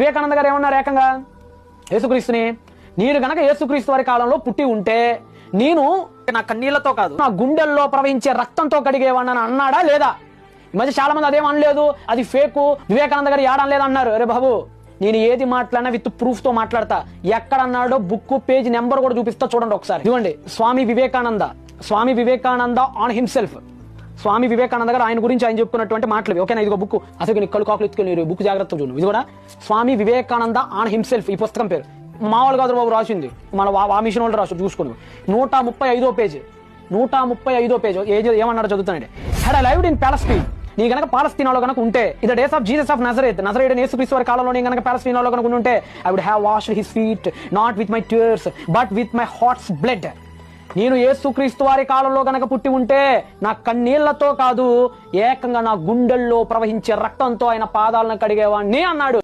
వివేకానంద గారు ఏమన్నారు ఏకంగా? యేసుక్రీస్తుని. నేను గనక యేసుక్రీస్తు వారి కాలంలో పుట్టి ఉంటే నేను నా కన్నీళ్ళతో కాదు నా గుండెల్లో ప్రవహించే రక్తంతో కడిగేవాడిని అన్నాడా లేదా? ఈ మధ్య చాలా మంది అదేం అనలేదు. అది ఫేకు. వివేకానంద గారు ఏడం లేదు అన్నారు. అరే బాబు నేను ఏది మాట్లాడినా విత్ ప్రూఫ్తో మాట్లాడతా. ఎక్కడ అన్నాడో బుక్ పేజ్ నెంబర్ కూడా చూపిస్తా చూడండి ఒకసారి. ఇవ్వండి Swami Vivekananda. Swami Vivekananda on himself. స్వామి వివేకానంద గారు ఆయన గురించి ఆయన చెప్పుకున్నటువంటి మాటలు ఇవి. ఓకేనా? ఇదిగో బుక్ అసలు నీ కళ్ళు కాకులు ఎత్తుకుని బుక్ జాగ్రత్త చూడు. ఇది కూడా స్వామి వివేకానంద ఆన్ హిమ్సెల్ఫ్ ఈ పుస్తకం పేరు. మామూలు కాదు బాబు రాసింది. మన ఆ మిషన్ వాళ్ళు రాసు చూసుకుని నూట ముప్పై ఐదో పేజీ. నూట ముప్పై ఐదో పేజ్. ఏజ్ ఏమన్నారో చదువుతానండి had I lived in Palestine నీ గనక పాలస్తీనాలో కనుక ఉంటే ఇది days of Jesus of Nazareth Nazareth యేసుక్రీస్తు వారి కాలంలో నేను గనక పాలస్తీనాలో కనుక ఉంటే I would have washed his feet not with my tears but with my heart's blood నేను ఏసుక్రీస్తు వారి కాలంలో గనక పుట్టి ఉంటే నా కన్నీళ్ళతో కాదు ఏకంగా నా గుండెల్లో ప్రవహించే రక్తంతో ఆయన పాదాలను కడిగేవాణ్ణి అన్నాడు.